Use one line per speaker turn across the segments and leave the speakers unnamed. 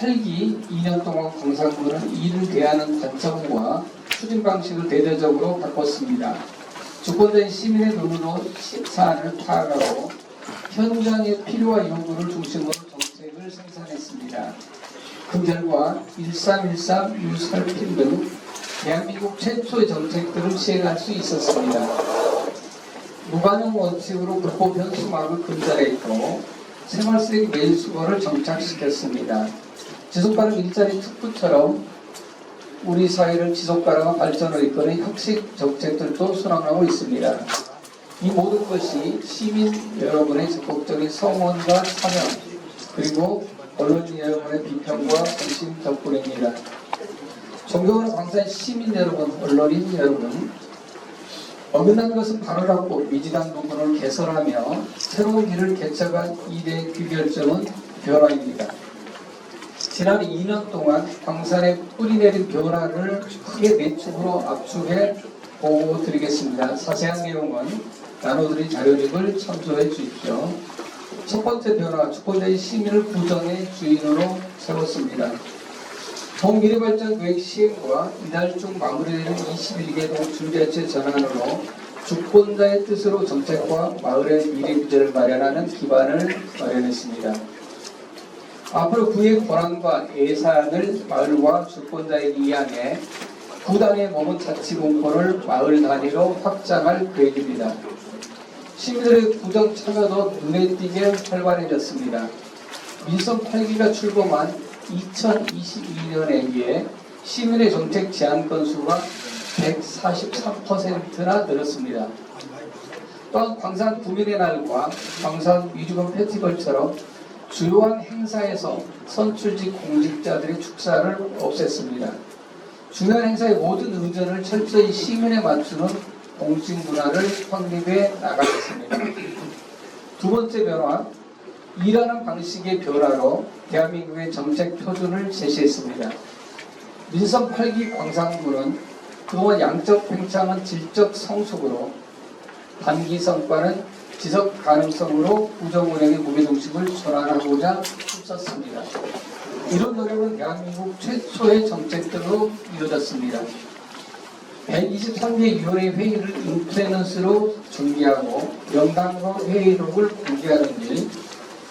8기 2년 동안 광산군은 이를 대하는 관점과 추진 방식을 대대적으로 바꿨습니다. 주권자인 시민의 눈으로 시- 사안을 파악하고 현장의 필요와 요구를 중심으로 정책을 생산했습니다. 그 결과 1313 유살핀 등 대한민국 최초의 정책들을 시행할 수 있었습니다. 무관용 원칙으로 불법 현수막을 근절했고 생활쓰레기 매일 수거를 정착시켰습니다. 지속 가능 일자리 특구처럼 우리 사회를 지속 가능한 발전으로 이끄는 혁신 정책들도 수행하고 있습니다. 이 모든 것이 시민 여러분의 적극적인 성원과 참여 그리고 언론 여러분의 비평과 관심 덕분입니다. 존경하는 광산 시민 여러분, 언론인 여러분, 어긋난 것은 바로라고 미지당 부분을 개선하며 새로운 길을 개척한 이대 귀결점은 변화입니다. 지난 2년 동안 광산에 뿌리내린 변화를 크게 네 축으로 압축해 보고 드리겠습니다. 자세한 내용은 나눠드린 자료집을 참조해 주십시오. 첫 번째 변화, 주권자의 시민을 구정의 주인으로 세웠습니다. 동미래발전 계획 시행과 이달 중 마무리되는 21개 동 중대체 전환으로 주권자의 뜻으로 정책과 마을의 미래 구제를 마련하는 기반을 마련했습니다. 앞으로 그의 권한과 예산을 마을과 주권자에 이양해 구단의 머문 자치공권을 마을 단위로 확장할 계획입니다. 시민들의 구정 참여도 눈에 띄게 활발해졌습니다. 민선 8기가 출범한 2022년에 비해 시민의 정책 제안 건수가 143%나 늘었습니다. 또한 광산 구민의 날과 광산 위주금 페스티벌처럼 주요한 행사에서 선출직 공직자들의 축사를 없앴습니다. 중요한 행사의 모든 의전을 철저히 시민에 맞추는 공직 문화를 확립해 나가겠습니다. 두 번째 변화, 일하는 방식의 변화로 대한민국의 정책 표준을 제시했습니다. 민선 8기 광산군은 그동안 양적 팽창은 질적 성숙으로 단기 성과는 지속 가능성으로 우정 운행의 무게중심을 전환하고자 힘썼습니다. 이런 노력은 대한민국 최초의 정책들로 이루어졌습니다. 123개 위원회 회의를 인플레넌스로 중계하고 명단과 회의록을 공개하는 일,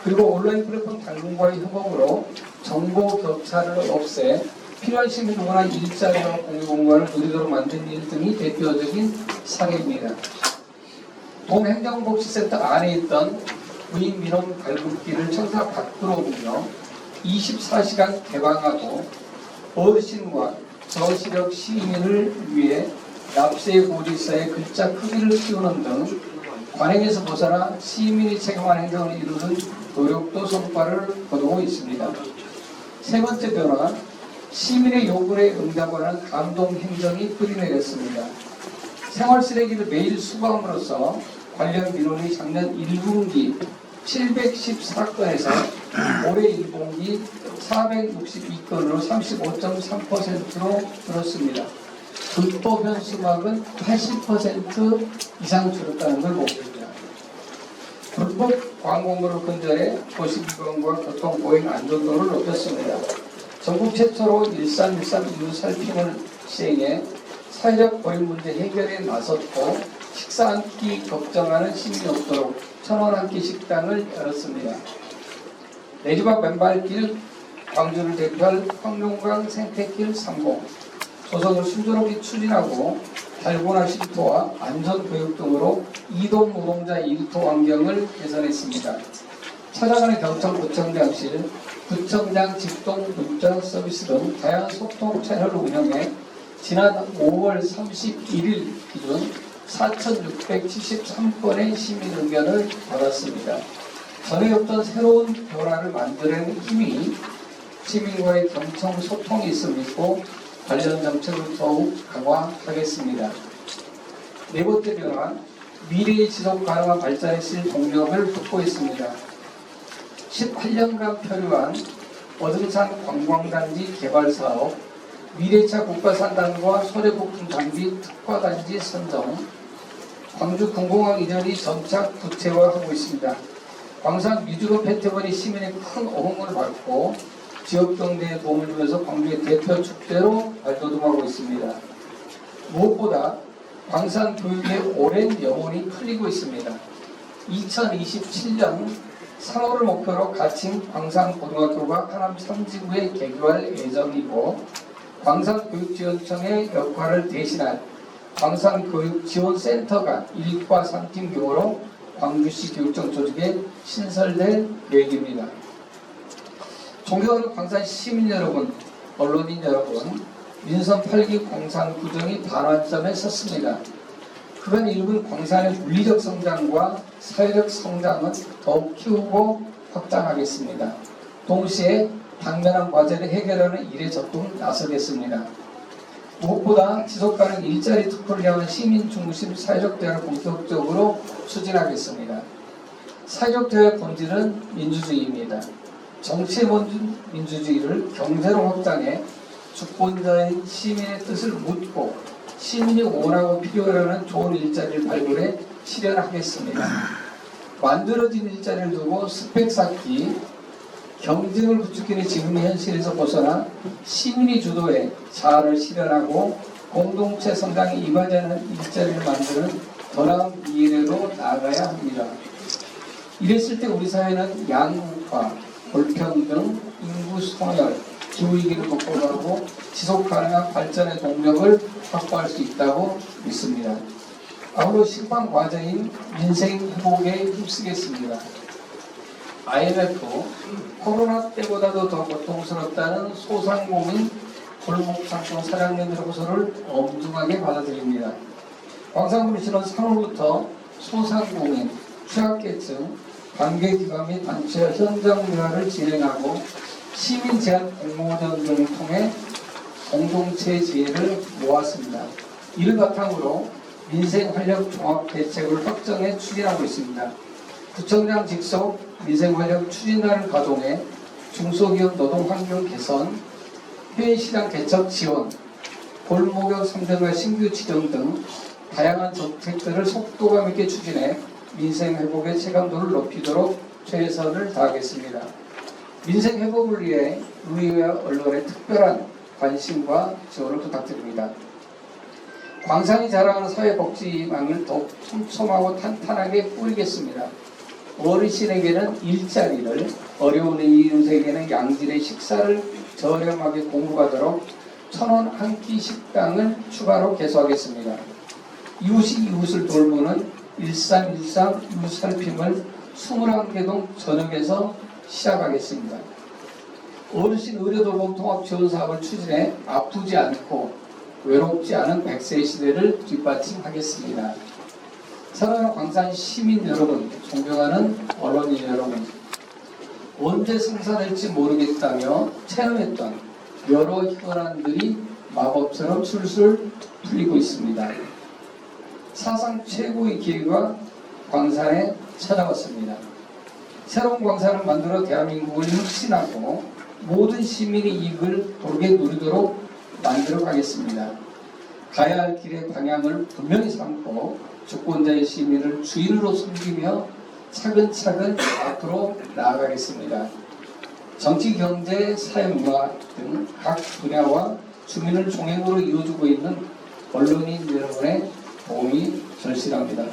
그리고 온라인 플랫폼 당국과의 협업으로 정보 격차를 없애 필요한 시민 누구나 일자리와 공유 공간을 누리도록 만든 일 등이 대표적인 사례입니다. 동행정복지센터 안에 있던 무인 민원 발급기를 청사 밖으로 옮겨 24시간 개방하고 어르신과 저시력 시민을 위해 납세 고지서의 글자 크기를 키우는 등 관행에서 벗어나 시민이 책임한 행정을 이루는 노력도 성과를 거두고 있습니다. 세 번째 변화, 시민의 요구에 응답하는 감동 행정이 뿌리내렸습니다. 생활 쓰레기를 매일 수거함으로써 관련 민원이 작년 1분기 714건에서 올해 1분기 462건으로 35.3%로 늘었습니다. 불법 현수막은 80% 이상 줄었다는 걸 보입니다. 불법 광고물을 근절해 도시기관과 교통 보행 안전도를 높였습니다. 전국 최초로 1313 이후 살핌을 시행해 사회적 보행 문제 해결에 나섰고 식사 한 끼 걱정하는 시민이 없도록 천원 한 끼 식당을 열었습니다. 내 집 앞 맨발길 광주를 대표할 황룡강 생태길 3호 조성을 순조롭게 추진하고 달고나 쉼터와 안전교육 등으로 이동 노동자 일터 환경을 개선했습니다. 찾아가는 경청 구청장실, 구청장 직동 문자 서비스 등 다양한 소통 채널을 운영해 지난 5월 31일 기준 4,673건의 시민 의견을 받았습니다. 전에 없던 새로운 변화를 만드는 힘이 시민과의 경청 소통이 있을 믿고 관련 정책을 더욱 강화하겠습니다. 네 번째 변화, 미래의 지속 가능한 발전에 쓸 동력을 확보했습니다. 18년간 표류한 어등산 관광단지 개발 사업, 미래차 국가산단과 장비 특화단지 선정, 광주 군공항 이전이 점차 구체화하고 있습니다. 광산 미주로 페트벌이 시민의 큰 호응을 받고 지역 경제에 도움을 주면서 광주의 대표 축제로 발돋움하고 있습니다. 무엇보다 광산 교육의 오랜 영혼이 풀리고 있습니다. 2027년 3월을 목표로 가칭 광산고등학교가 하남 삼지구에 개교할 예정이고 광산교육지원청의 역할을 대신할 광산교육지원센터가 1과 3팀 규모로 광주시 교육청 조직에 신설될 계획입니다. 존경하는 광산 시민 여러분, 언론인 여러분, 민선 8기 광산 구정이 반환점에 섰습니다. 그간 일본 광산의 물리적 성장과 사회적 성장은 더욱 키우고 확장하겠습니다. 동시에 당면한 과제를 해결하는 일에 적극 나서겠습니다. 무엇보다 지속 가능 일자리 특허를 향한 시민 중심 사회적 대화를 본격적으로 추진하겠습니다. 사회적 대화의 본질은 민주주의입니다. 정치의 본질 민주주의를 경제로 확장해 주권자인 시민의 뜻을 묻고 시민이 원하고 필요로 하는 좋은 일자리를 발굴해 실현하겠습니다. 만들어진 일자리를 두고 스펙 쌓기, 경쟁을 부추기는 지금의 현실에서 벗어나 시민이 주도해 자아를 실현하고 공동체 성장에 이바지하는 일자리를 만드는 더 나은 미래로 나아가야 합니다. 이랬을 때 우리 사회는 양극화, 불평등, 인구 소멸, 기후위기를 극복하고 지속 가능한 발전의 동력을 확보할 수 있다고 믿습니다. 아울러 심판 과제인 민생 회복에 힘쓰겠습니다. IMF 코로나 때보다도 더 고통스럽다는 소상공인 골목상권 사장님들의 호소를 엄중하게 받아들입니다. 광산구시는 3월부터 소상공인, 취약계층, 관계기관 및 단체 현장 대화를 진행하고 시민 제한 공모전 등을 통해 공동체 지혜를 모았습니다. 이를 바탕으로 민생 활력 종합 대책을 확정해 추진하고 있습니다. 구청장 직속 민생활력 추진단을 가동해 중소기업 노동 환경 개선, 해외 시장 개척 지원, 골목역 상대과 신규 지정 등 다양한 정책들을 속도감 있게 추진해 민생 회복의 체감도를 높이도록 최선을 다하겠습니다. 민생 회복을 위해 의회와 언론의 특별한 관심과 지원을 부탁드립니다. 광산이 자랑하는 사회복지망을 더욱 촘촘하고 탄탄하게 꾸리겠습니다. 어르신에게는 일자리를, 어려운 이웃에게는 양질의 식사를 저렴하게 공부하도록 천원 한 끼 식당을 추가로 개소하겠습니다. 이웃이 이웃을 돌보는 1313 이웃 살핌을 21개동 전역에서 시작하겠습니다. 어르신 의료돌봄 통합 지원 사업을 추진해 아프지 않고 외롭지 않은 100세 시대를 뒷받침하겠습니다. 사랑하는 광산 시민 여러분, 존경하는 언론인 여러분, 언제 성사될지 모르겠다며 체험했던 여러 현안들이 마법처럼 술술 풀리고 있습니다. 사상 최고의 기회가 광산에 찾아왔습니다. 새로운 광산을 만들어 대한민국을 혁신하고 모든 시민의 이익을 돌게 누리도록 만들어 가겠습니다. 가야 할 길의 방향을 분명히 삼고 주권자의 시민을 주인으로 섬기며 차근차근 앞으로 나아가겠습니다. 정치, 경제, 사회문화 등 각 분야와 주민을 종횡으로 이루어주고 있는 언론인 여러분의 도움이 절실합니다.